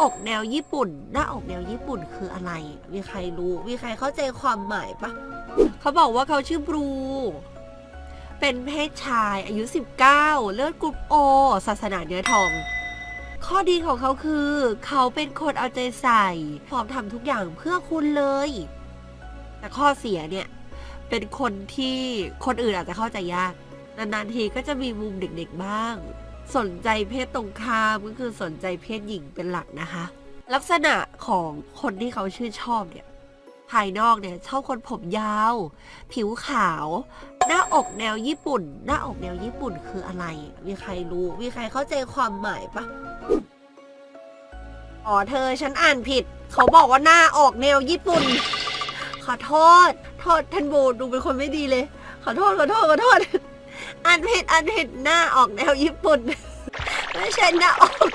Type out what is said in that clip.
อกแนวญี่ปุ่น หน้าอกแนวญี่ปุ่นคืออะไร มีใครรู้ มีใครเข้าใจความหมายปะเขาบอกว่าเขาชื่อบรู เป็นเพศชายอายุ 19 เลือดกรุ๊ปโอ ศาสนาเนื้อทอง ข้อดีของเขาคือ เขาเป็นคนเอาใจใส่ พร้อมทำทุกอย่างเพื่อคุณเลย แต่ข้อเสียเนี่ย เป็นคนที่คนอื่นอาจจะเข้าใจยาก นานๆทีก็จะมีมุมเด็กๆบ้าง สนใจเพศตรงข้ามก็คือสนใจเพศหญิงเป็นหลักนะคะ ลักษณะของคนที่เขาชื่นชอบเนี่ย ภายนอกเนี่ยชอบคนผมยาว ผิวขาว หน้าอกแนวญี่ปุ่น หน้าอกแนวญี่ปุ่นคืออะไร มีใครรู้ มีใครเข้าใจความหมายปะอ๋อเธอฉันอ่านผิด เขาบอกว่าหน้าออกแนวญี่ปุ่น ขอโทษ โทษท่านโบดูเป็นคนไม่ดีเลย ขอโทษขอโทษขอโทษ อันผิดอันผิดหน้าออกแนวญี่ปุ่น ไม่ใช่หน้าออก